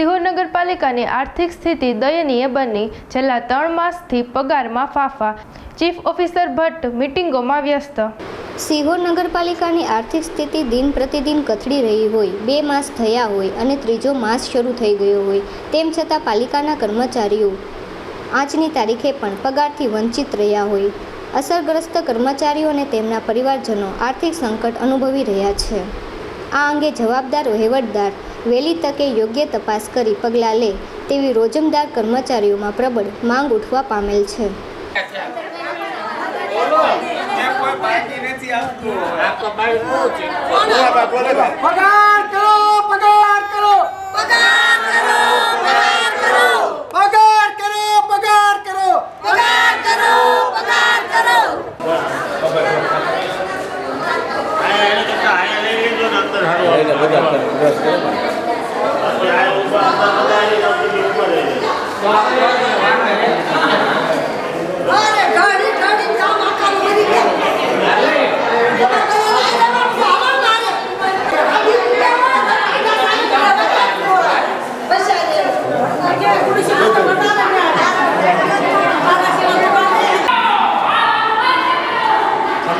સિહોર નગરપાલિકાની આર્થિક સ્થિતિ દયનીય બની. છેલ્લા ત્રણ માસથી પગારમાં ફાફા. ચીફ ઓફિસર ભટ્ટ મિટિંગોમાં વ્યસ્ત. સિહોર નગરપાલિકાની આર્થિક સ્થિતિ દિન પ્રતિદિન કથળી રહી હોય. બે માસ થયા હોય અને ત્રીજો માસ શરૂ થઈ ગયો હોય. તેમ છતાં પાલિકાના કર્મચારીઓ આજની તારીખે પણ પગારથી વંચિત રહ્યા હોય. અસરગ્રસ્ત કર્મચારીઓ અને તેમના પરિવારજનો આર્થિક સંકટ અનુભવી રહ્યા છે. આ અંગે જવાબદાર, વહીવટદાર વહેલી તકે યોગ્ય તપાસ કરી પગલાં લે તેવી રોજમદાર કર્મચારીઓમાં પ્રબળ માંગ ઉઠવા પામેલ છે. કરો પગાર કરો પગાર કરો પગાર કરો પગાર કરો પગાર કરો પગાર કરો પગાર કરો અરે ગાડી ગાડી કામ આખા મરી ગયા અવા અવાજ નહીં કરતા બે ભાઈઓ આપણે અવાજ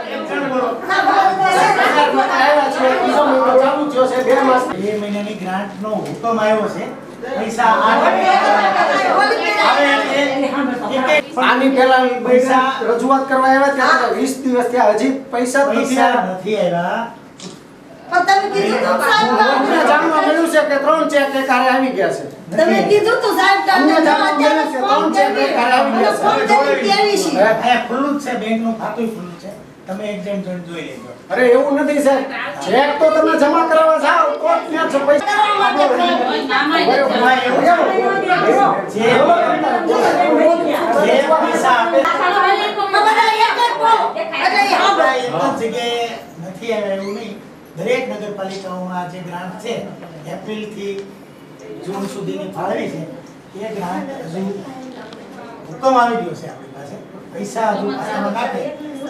બે મહિનાની ગ્રાન્ટનો હુકમ આવ્યો છે પૈસા આની પૈસા રજૂઆત કરવા આવ્યા ત્યાં વીસ દિવસ થયા હજી પૈસા નથી આવ્યા. જાણવા મળ્યું છે કે ત્રણ ચેક એક આવી ગયા છે તમે કીધું તું સાહેબ ત્રણ ચેક એક આવી ગયા છે ખુલ્લું જ છે બેંકનું ખાતું ખુલ્લું છે તમે એક્ઝામ જોઈને જોઈ લેજો. અરે એવું નથી સાહેબ. ચેક તો તમે જમા કરાવવા જાવ કોર્ટ ત્યાં છો. પૈસા જે પૈસા આપે. નથી આવે એવું નહીં. દરેક નગરપાલિકાઓમાં જે ગ્રાન્ટ છે એપ્રિલથી જૂન સુધીની ફાળવી છે એ ગ્રાન્ટ હજુ હુકમ આવી ગયો છે આપણી પાસે. પૈસા હજુ ખાતામાં નાખે.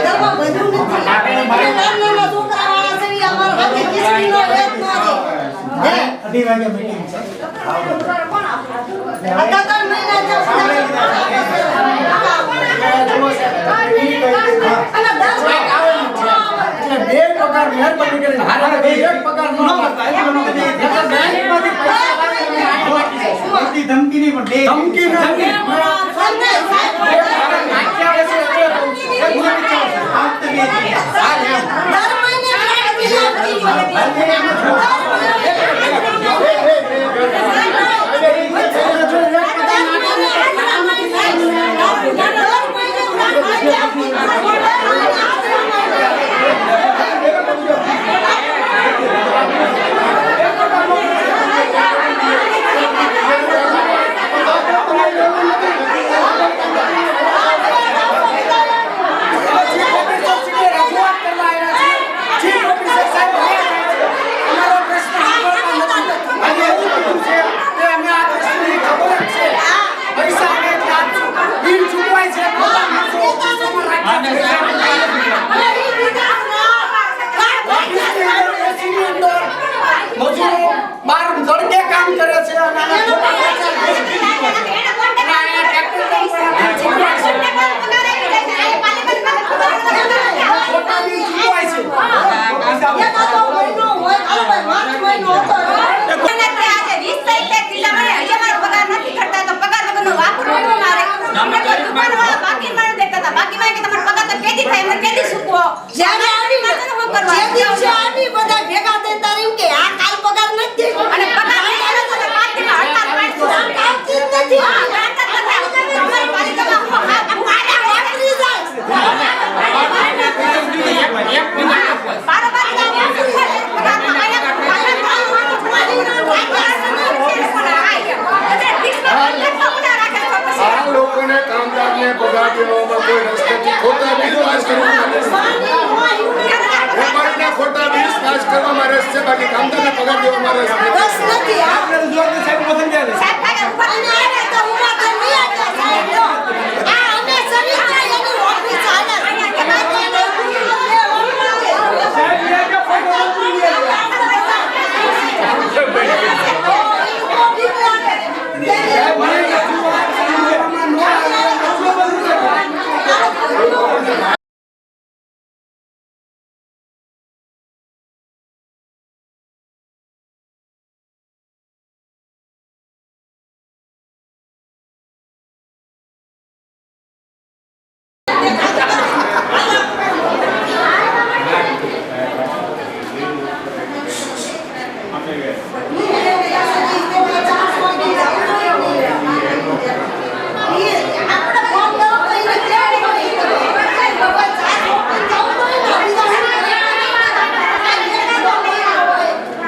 ઘરમાં બધું નથી નાના નાના છોકરાવાળા છે. ઈ અમારા હાથે ખીચડીનો રેત ન દે હે અઢી વાગે meeting છે. અત્યારે મહિના ખોટા બિલ પાસ કરવા ખોટા બિલ પાસ કરવા મારે છે. બાકી કામદારને પગાર દેવા મારે આપણે રજૂઆત સાહેબ મોકલી દે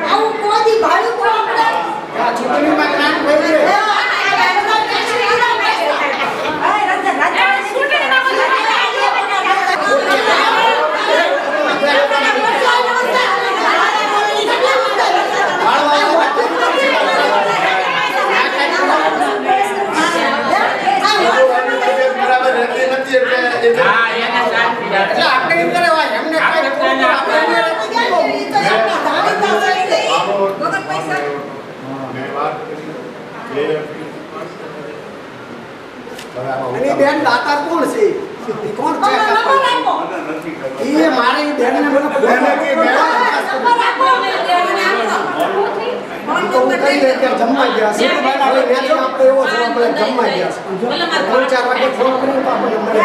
આવું કોઈ ભાડું કોઈ આ ચૂંટણીમાં કામ કર્યું છે. બરાબર રહેતી નથી એટલે એટલે એટલે આપણે એમ કહેવાય, એમને કાંઈ ખોટું આપણે મેં વાત કરી એ બરાબર અને બેન દાતા કોણ છે? કોણ છે? એ મારે બેન ને મને ફોન કે બેન. તો કહી દે કે જમવા ગયા છે. તો બેન આપણે એવો છે આપણે જમવા ગયા છે. ત્રણ ચાર વાગે ફોન કરીને તો આપણે મળે